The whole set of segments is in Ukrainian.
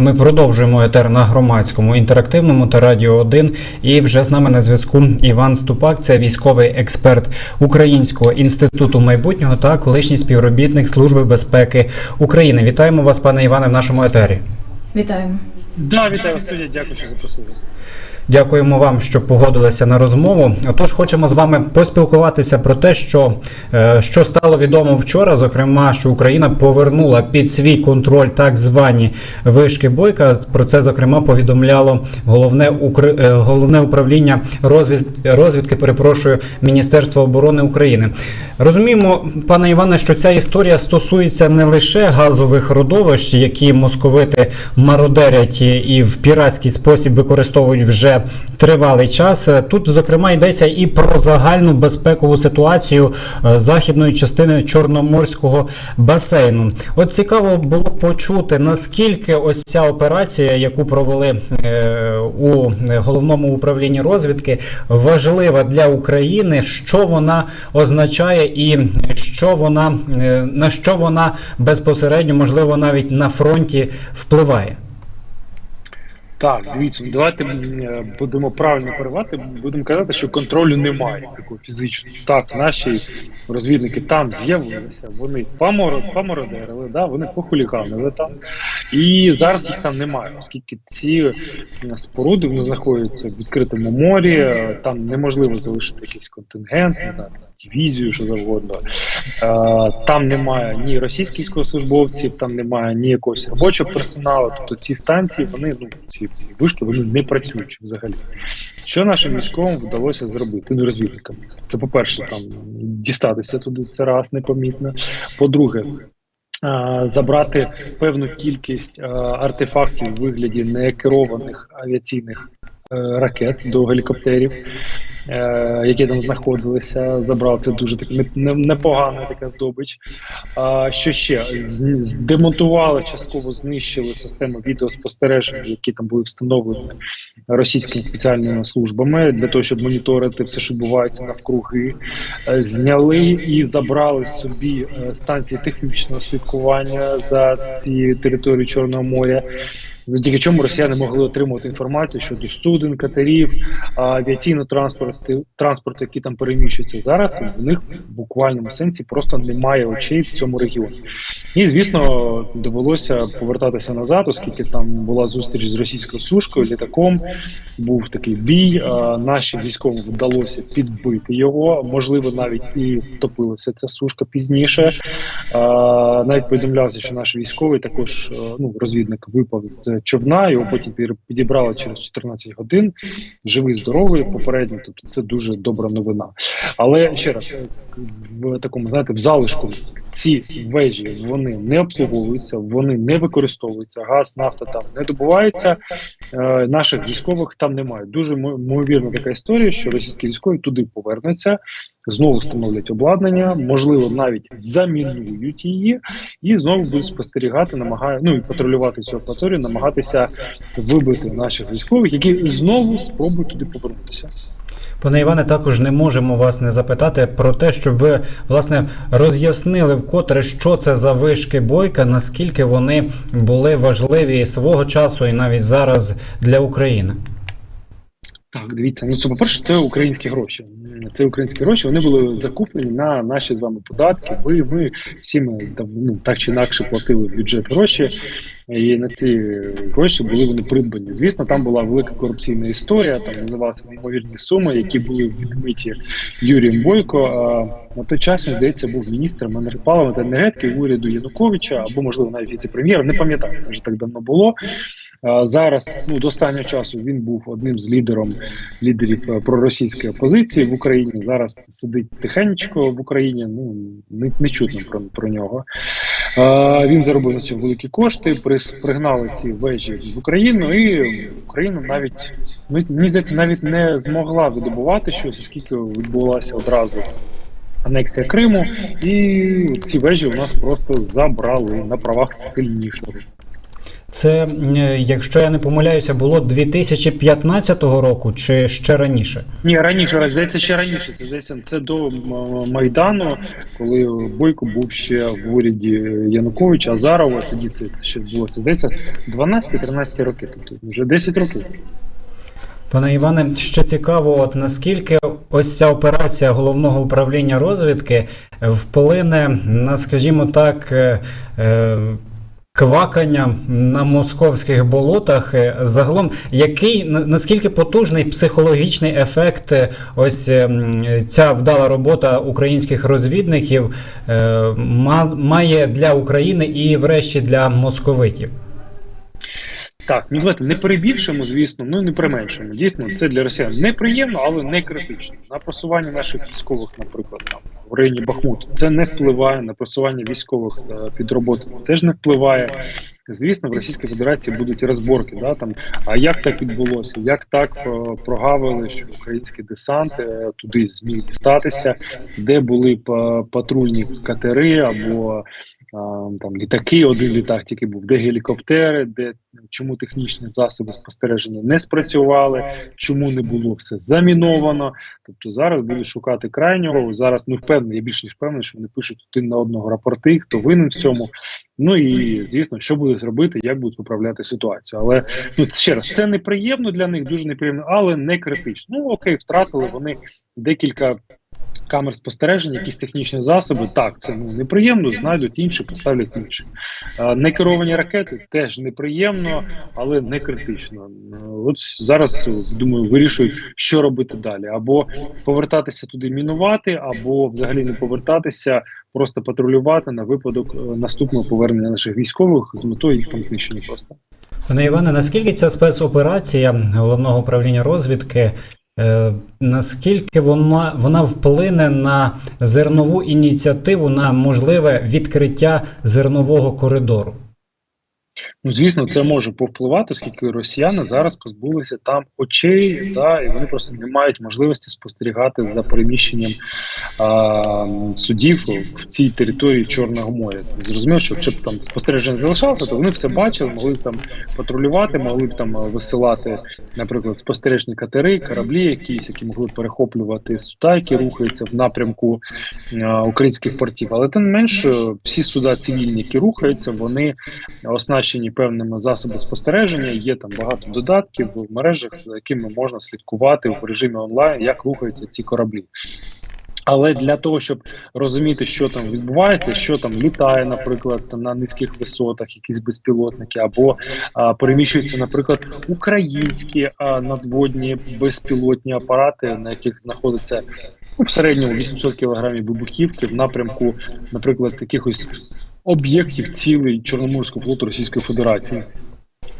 Ми продовжуємо етер на громадському інтерактивному та радіо 1. І вже з нами на зв'язку Іван Ступак, це військовий експерт Українського інституту майбутнього та колишній співробітник Служби безпеки України. Вітаємо вас, пане Іване, в нашому етері. Вітаємо. Да, вітаю вас, студія, дякую, що запросили. Дякуємо вам, що погодилися на розмову. Отож, хочемо з вами поспілкуватися про те, що, е, що стало відомо вчора. Зокрема, що Україна повернула під свій контроль так звані вишки бойка. Про це зокрема повідомляло головне Укр... е, головне управління розвід... розвідки. Перепрошую Міністерства оборони України. Розуміємо, пане Іване, що ця історія стосується не лише газових родовищ, які московити мародерять і- і в піратський спосіб використовують вже тривалий час. Тут, зокрема, йдеться і про загальну безпекову ситуацію е, західної частини Чорноморського басейну. От цікаво було почути, наскільки ось ця операція, яку провели е, у головному управлінні розвідки, важлива для України, що вона означає, і що вона е, на що вона безпосередньо, можливо, навіть на фронті впливає. Так, дивіться, ну, давайте е, будемо правильно перевати. Будемо казати, що контролю немає такого фізичного. Так, наші розвідники там з'явилися, вони поморо- помородерили, да, вони похуліганили там. І зараз їх там немає, оскільки ці е, споруди вони знаходяться в відкритому морі, е, там неможливо залишити якийсь контингент, не знаю, дивізію, що завгодно. Там немає ні російських військовослужбовців, там немає ні якогось робочого персоналу. Тобто ці станції, вони ну ці вишки, вони не працюють взагалі. Що нашим військовим вдалося зробити? Ну, розвідникам. Це по-перше, там дістатися туди, це раз непомітно. По-друге, забрати певну кількість артефактів у вигляді некерованих авіаційних е, ракет до гелікоптерів, які там знаходилися. Забрав це дуже так не- не- непогана така здобич. А, що ще? З- з- Демонтували, частково знищили систему відеоспостереження, які там були встановлені російськими спеціальними службами для того, щоб моніторити все, що відбувається навкруги. Е, Зняли і забрали собі е, станції технічного слідкування за цією територією Чорного моря. Завдяки чому росіяни могли отримувати інформацію щодо суден, катерів, а, авіаційного транспорту, транспорту, які там переміщуються зараз. В них в буквальному сенсі просто немає очей в цьому регіоні. І звісно, довелося повертатися назад, оскільки там була зустріч з російською сушкою, літаком. Був такий бій. а, Нашим військовим вдалося підбити його. Можливо, навіть і топилася ця сушка пізніше. Навіть повідомлявся, що наш військовий також ну розвідник випав з човна. Його потім підібрали через 14 годин. Живий, здоровий, попередньо. Тобто це дуже добра новина. Але ще раз в такому знаєте, в залишку ці вежі вони не обслуговуються, вони не використовуються. Газ, нафта там не добувається. Е, наших військових там немає. Дуже мо- ймовірна така історія, що російські військові туди повернуться, знову встановлять обладнання, можливо, навіть замінують її, і знову будуть спостерігати, намагає, ну і патрулювати цю акваторію, намагатися вибити наших військових, які знову спробують туди повернутися. Пане Іване, також не можемо вас не запитати про те, щоб ви власне роз'яснили вкотре, що це за вишки бойка, наскільки вони були важливі свого часу і навіть зараз для України. Так, дивіться, ну це по-перше, це українські гроші. Це українські гроші. Вони були закуплені на наші з вами податки. Ви ми всі ми ну, так чи інакше платили в бюджет гроші, і на ці гроші були вони придбані. Звісно, там була велика корупційна історія. Там називалися неймовірні суми, які були відмиті Юрієм Бойко. А на той час він здається був міністром енер- палива та енергетики уряду Януковича або можливо навіть віце-прем'єром. Не пам'ятаю, це вже так давно було. Зараз ну до останнього часу він був одним з лідером лідерів е, проросійської опозиції в Україні. Зараз сидить тихенечко в Україні. Ну не, не чутно про, про нього. А, він заробив на цьому великі кошти. прис- пригнали ці вежі в Україну, і Україна навіть ну, мені здається, навіть не змогла видобувати щось, оскільки відбулася одразу. Анексія Криму, і ці вежі у нас просто забрали на правах сильнішого. Це, якщо я не помиляюся, було 2015 року чи ще раніше? Ні, раніше, здається, ще раніше. Це здається, це до Майдану, коли Бойко був ще в уряді Януковича, Азарова. Тоді це ще було. Це здається 12-13 роки, тобто вже 10 років. Пане Іване, ще цікаво, от наскільки ось ця операція головного управління розвідки вплине на, скажімо так, е, е, квакання на московських болотах. Е, Загалом, який на- наскільки потужний психологічний ефект е, ось е, ця вдала робота українських розвідників ма- має для України і, врешті, для московитів? Так, ну давайте не перебільшимо, звісно, ну не применшимо. Дійсно, це для росіян неприємно, але не критично. На просування наших військових, наприклад, там в районі Бахмут. це не впливає на просування військових підроботи. під роботу, теж не впливає. Звісно, в Російській Федерації будуть розборки. Да, там, а як так відбулося? Як так е, прогавили, що український десант е, туди зміг дістатися, де були патрульні катери або там літаки, один літак тільки був, де гелікоптери, де чому технічні засоби спостереження не спрацювали, чому не було все заміновано. Тобто зараз будуть шукати крайнього. Зараз ну впевнений, я більш ніж впевнений, що вони пишуть один на одного рапорти, хто винен в цьому. Ну і звісно, що будуть робити, як будуть виправляти ситуацію. Але ну ще раз, це неприємно для них, дуже неприємно, але не критично. Ну окей, втратили вони декілька. Камер спостереження, якісь технічні засоби, так це ну неприємно. Знайдуть інші, поставлять інші. Е, Некеровані ракети теж неприємно, але не критично. От зараз думаю, вирішують, що робити далі: або повертатися туди мінувати, або взагалі не повертатися, просто патрулювати на випадок е, наступного повернення наших військових з метою їх там знищення. Просто Пане Іване, наскільки ця спецоперація головного управління розвідки, наскільки вона, вона вплине на зернову ініціативу, на можливе відкриття зернового коридору? Ну, звісно, це може повпливати, оскільки росіяни зараз позбулися там очей, да, і вони просто не мають можливості спостерігати за переміщенням а, судів в цій території Чорного моря. Зрозуміло, що якщо б там спостереження залишалося, то вони все бачили, могли б там патрулювати, могли б там е, висилати, наприклад, спостережні катери, кораблі, якісь, які могли б перехоплювати суда, які рухаються в напрямку е, українських портів. Але тим не менш, е, всі суда цивільні, які рухаються, вони оснащені певними засобами спостереження. Є там багато додатків в мережах, за якими можна слідкувати в режимі онлайн, як рухаються ці кораблі. Але для того, щоб розуміти, що там відбувається, що там літає, наприклад, на низьких висотах, якісь безпілотники, або а, переміщуються, наприклад, українські а, надводні безпілотні апарати, на яких знаходиться ну, в середньому 800 кілограмів вибухівки в напрямку, наприклад, якихось об'єктів цілей Чорноморського флоту Російської Федерації.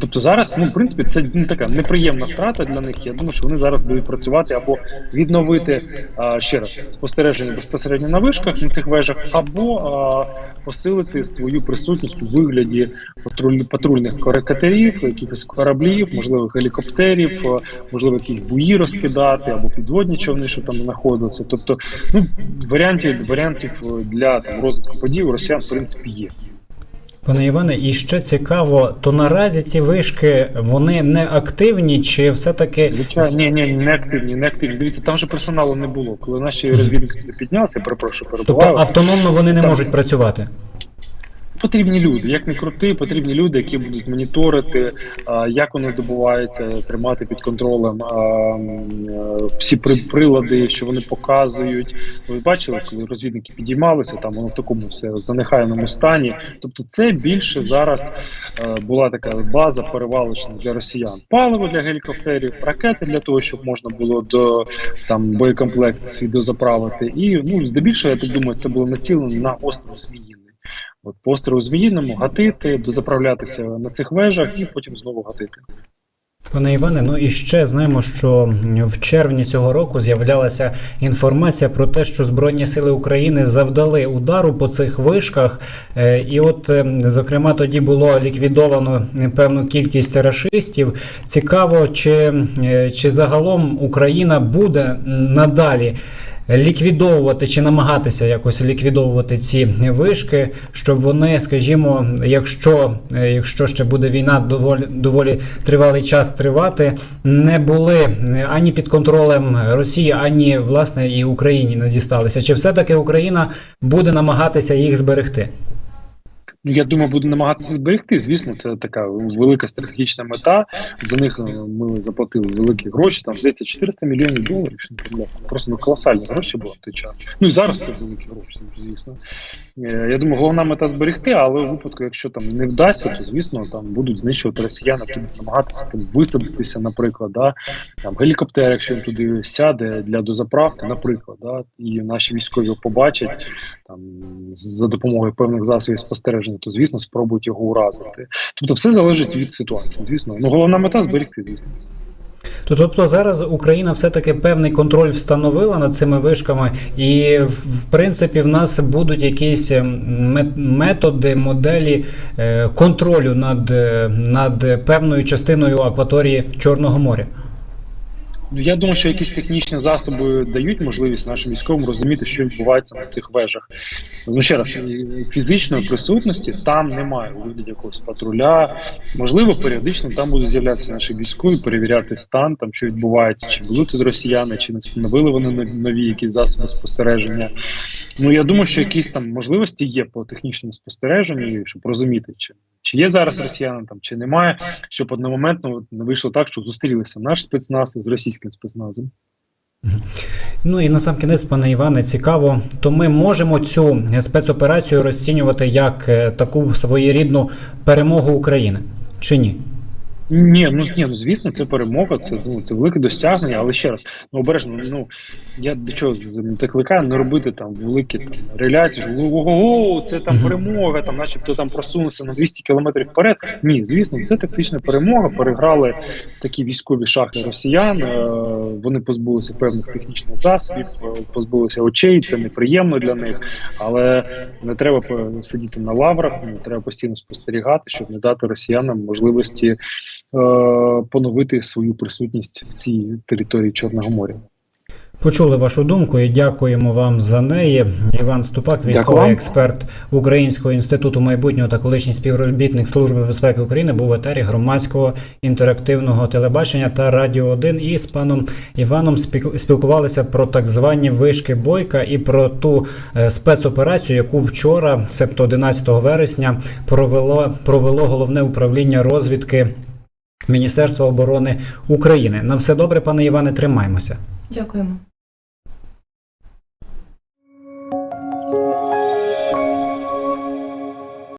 Тобто зараз, ну в принципі, це ну, така неприємна втрата для них. Я думаю, що вони зараз будуть працювати або відновити а, ще раз спостереження безпосередньо на вишках на цих вежах, або а, посилити свою присутність у вигляді патруль, патрульних катерів, якихось кораблів, можливо, гелікоптерів, можливо, якісь буї розкидати, або підводні човни, що там знаходилися. Тобто, ну варіантів варіантів для там розвитку подій у росіян в принципі є. Пане Іване, і ще цікаво, то наразі ці вишки вони не активні, чи все-таки Звичайно, ні, ні, не активні, не активні. Дивіться, там же персоналу не було. Коли наші розвідники піднялися, перепрошую, перебували. тобто автономно вони не можуть працювати? Потрібні люди, як не крути, потрібні люди, які будуть моніторити, як вони добуваються, тримати під контролем е, всі прилади, що вони показують. Ви бачили, коли розвідники підіймалися, там воно в такому все занехайному стані. Тобто, це більше зараз е, була така база перевалочна для росіян. Паливо для гелікоптерів, ракети для того, щоб можна було до там боєкомплект свій дозаправити. І ну здебільшого, я так думаю, це було націлено на остров Зміїний. От по острову Зміїному гатити, дозаправлятися на цих вежах і потім знову гатити. Пане Іване, ну і ще знаємо, що в червні цього року з'являлася інформація про те, що Збройні сили України завдали удару по цих вишках. Е, І от, е, зокрема, тоді було ліквідовано певну кількість рашистів. Цікаво, чи, е, чи загалом Україна буде надалі ліквідовувати чи намагатися якось ліквідовувати ці вишки, щоб вони, скажімо, якщо, е, якщо ще буде війна доволі доволі тривалий час тривати, не були е, ані під контролем Росії, ані власне і Україні не дісталися. Чи все-таки Україна буде намагатися їх зберегти? Ну, я думаю, буду намагатися зберегти. Звісно, це така велика стратегічна мета. За них е, ми заплатили великі гроші. Там здається 400 мільйонів доларів. Якщо не помиляюсь. Просто ну, колосальні гроші були в той час. Ну і зараз це великі гроші, звісно. Е, Я думаю, головна мета зберегти, але у випадку, якщо там не вдасться, то звісно там будуть знищувати росіяни, будуть намагатися там висадитися, наприклад, да там гелікоптер, якщо він туди сяде для дозаправки, наприклад, да, і наші військові побачать там за допомогою певних засобів спостереження, то звісно спробують його уразити. Тобто, все залежить від ситуації. Звісно, ну головна мета зберегти, звісно. Тобто зараз Україна все-таки певний контроль встановила над цими вишками, і в- в принципі в нас будуть якісь ем, методи, моделі е, контролю над, е, над певною частиною акваторії Чорного моря. Ну, я думаю, що якісь технічні засоби дають можливість нашим військовим розуміти, що відбувається на цих вежах. Ну ще раз, фізичної присутності там немає у вигляді якогось патруля. Можливо, періодично там будуть з'являтися наші військові, перевіряти стан, там що відбувається, чи були тут росіяни, чи не встановили вони нові- якісь засоби спостереження. Ну я думаю, що якісь там можливості є по технічному спостереженню, щоб розуміти, чи, чи є зараз росіяни там, чи немає, щоб одномоментно не вийшло так, що зустрілися наш спецназ з російським спецназом. Ну і на сам кінець, пане Іване, цікаво, то ми можемо цю спецоперацію розцінювати як е, таку своєрідну перемогу України чи ні? Ні, ну ні, ну звісно, це перемога, це ну це велике досягнення, але ще раз, ну обережно, ну я до чого закликаю не робити там великі там, реляції, що ого, це там перемога, там, начебто там просунувся на 200 кілометрів вперед. Ні, звісно, це тактична перемога. Переграли такі військові шахи росіян. е, Вони позбулися певних технічних засобів, е, позбулися очей. Це неприємно для них, але не треба сидіти на лаврах. ну, Треба постійно спостерігати, щоб не дати росіянам можливості поновити свою присутність в цій території Чорного моря. Почули вашу думку і дякуємо вам за неї. Іван Ступак, військовий вам. експерт Українського інституту майбутнього та колишній співробітник Служби безпеки України, був в етері громадського інтерактивного телебачення та Радіо 1. І з паном Іваном спіл- спілкувалися про так звані вишки бойка і про ту е, спецоперацію, яку вчора, себто 11 вересня, провело провело головне управління розвідки Міністерства оборони України. На все добре, пане Іване, тримаємося. Дякуємо.